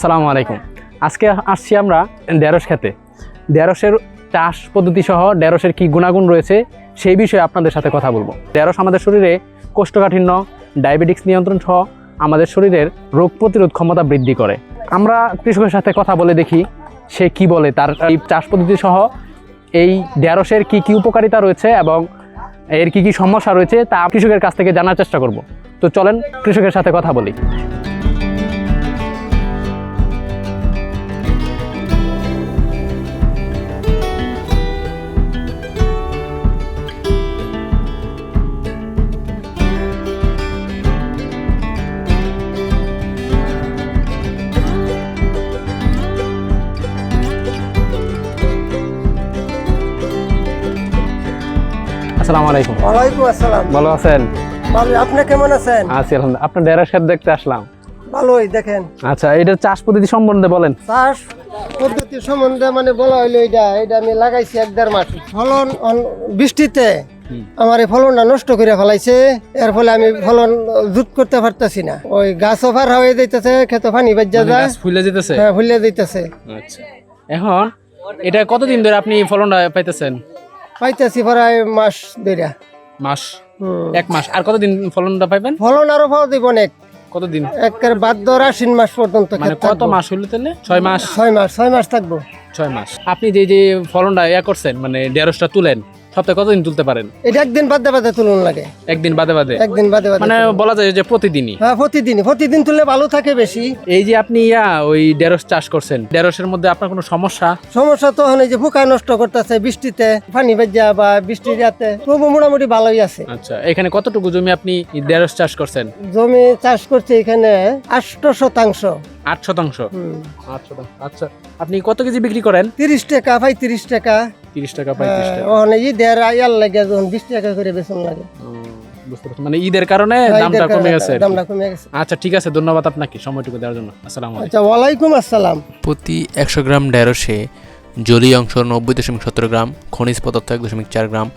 আসসালামু আলাইকুম। আজকে আসছি আমরা ঢেঁড়স খেতে। ঢেঁড়সের চাষ পদ্ধতি সহ ঢেঁড়সের কী গুণাগুণ রয়েছে সেই বিষয়ে আপনাদের সাথে কথা বলব। ঢেঁড়স আমাদের শরীরে কোষ্ঠকাঠিন্য, ডায়াবেটিক্স নিয়ন্ত্রণ সহ আমাদের শরীরের রোগ প্রতিরোধ ক্ষমতা বৃদ্ধি করে। আমরা কৃষকের সাথে কথা বলে দেখি সে কি বলে, তার এই চাষ পদ্ধতি সহ এই ঢেঁড়সের কি কি উপকারিতা রয়েছে এবং এর কি কি সমস্যা রয়েছে তা কৃষকের কাছ থেকে জানার চেষ্টা করব। তো চলেন কৃষকের সাথে কথা বলি। আসসালামু আলাইকুম। ওয়ালাইকুম আসসালাম। ভালো আছেন? ভালো আপনি কেমন আছেন? আছি আলহামদুলিল্লাহ। আপনার ঢেঁড়স খেত দেখতে আসলাম। ভালোই দেখেন। আচ্ছা এটার চাষ পদ্ধতি সম্বন্ধে বলেন। চাষ পদ্ধতি সম্বন্ধে মানে বলা হইল এটা এটা আমি লাগাইছি এক দেড় মাস। ফলন বৃষ্টিতে আমার এই ফলনটা নষ্ট করে ফেলাইছে। এর ফলে আমি ফলন জুত করতে পারতেছি না। ওই গাছ ওভার হয়ে যাইতেছে খেতে পানি বাজ্যা যায়। ফুলে যেতেছে হ্যাঁ ফুলে যাইতেছে। আচ্ছা। এখন এটা কতদিন ধরে আপনি ফলনটা পাইতেছেন? পাইতেছি প্রায় মাস ধরে মাস? এক মাস। আর কতদিন ফলনটা পাইবেন? ফলন আরও পাওয়া দিব অনেক। কতদিন? একের বাদ্য আশ্বিন মাস পর্যন্ত মানে কত মাস হইল তাহলে? ছয় মাস? ছয় মাস ছয় মাস থাকব। ছয় মাস। আপনি যে যে ফলনটা ইয়া করছেন মানে ঢেঁড়সটা তুলেন সপ্তাহে কতদিন তুলতে পারেন? এটা একদিন বাদে বাদে তুলন লাগে। একদিন বাদে বাদে? একদিন বাদে বাদে মানে বলা যায় যে প্রতিদিনই? হ্যাঁ প্রতিদিন। প্রতিদিন তুললে ভালো থাকে বেশি। এই যে আপনি ইয়া ওই ঢেঁড়স চাষ করছেন ঢেঁড়সের মধ্যে আপনার কোনো সমস্যা? সমস্যা তো হলে যে পোকা নষ্ট করতেছে বৃষ্টিতে পানি বেজা বা বৃষ্টির ইয়াতে তবু মোটামুটি ভালোই আছে। আচ্ছা এখানে কতটুকু জমি আপনি ঢেঁড়স চাষ করছেন? জমি চাষ করছে এখানে আষ্ট শতাংশ। আট শতাংশ? আট শতাংশ আচ্ছা। আপনি কত কেজি বিক্রি করেন? তিরিশ টাকা ভাই তিরিশ টাকা। তিরিশ টাকা পঁয়ত্রিশ টাকা। ওখানে ঈদের লাগে যখন বিশ টাকা করে বেতন লাগে। বুঝতে পারছি। মানে ঈদের কারণে হ্যাঁ, দামটা কমে গেছে দামটা কমে গেছে। আচ্ছা ঠিক আছে ধন্যবাদ আপনাকে সময়টুকু দেওয়ার জন্য। আসসালামু আলাইকুম। আচ্ছা ওয়ালাইকুম আসসালাম। প্রতি একশো গ্রাম ঢেঁড়সে জলীয় অংশ নব্বই দশমিক সতেরো গ্রাম খনিজ পদার্থ এক দশমিক চার গ্রাম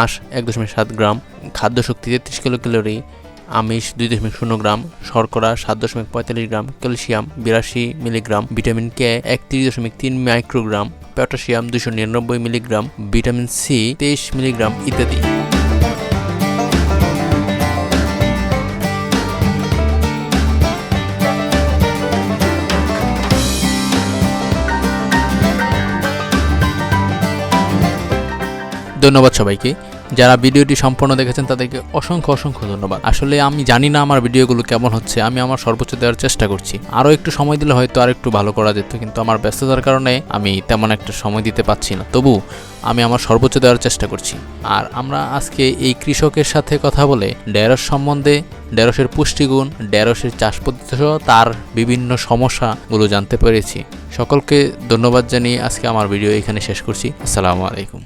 আঁশ এক দশমিক সাত গ্রাম খাদ্য শক্তি তেত্রিশ কিলো ক্যালোরি আমিষ দুই দশমিক শূন্য গ্রাম, শর্করা সাত দশমিক পঁয়তাল্লিশ গ্রাম, ক্যালসিয়াম বিরাশি মিলিগ্রাম, ভিটামিন কে একত্রিশ দশমিক তিন মাইক্রোগ্রাম, পটাশিয়াম দুশো নিরানব্বই মিলিগ্রাম, ভিটামিন সি তেইশ মিলিগ্রাম ইত্যাদি। ধন্যবাদ সবাইকে। যারা ভিডিওটি সম্পূর্ণ দেখেছেন, তাদেরকে অসংখ্য অসংখ্য ধন্যবাদ। আসলে আমি জানি না আমার ভিডিওগুলো কেমন হচ্ছে, আমি আমার সর্বোচ্চ দেওয়ার চেষ্টা করছি। আরও একটু সময় দিলে হয়তো আর একটু ভালো করা যেত, কিন্তু আমার ব্যস্ততার কারণে আমি তেমন একটা সময় দিতে পারছি না। তবু আমি আমার সর্বোচ্চ দেওয়ার চেষ্টা করছি। আর আমরা আজকে এই কৃষকের সাথে কথা বলে ঢেঁড়স সম্বন্ধে, ঢেঁড়সের পুষ্টিগুণ, ঢেঁড়সের চাষ পদ্ধতি সহ তার বিভিন্ন সমস্যাগুলো জানতে পেরেছি। সকলকে ধন্যবাদ জানিয়ে আজকে আমার ভিডিও এখানে শেষ করছি। আসসালামু আলাইকুম।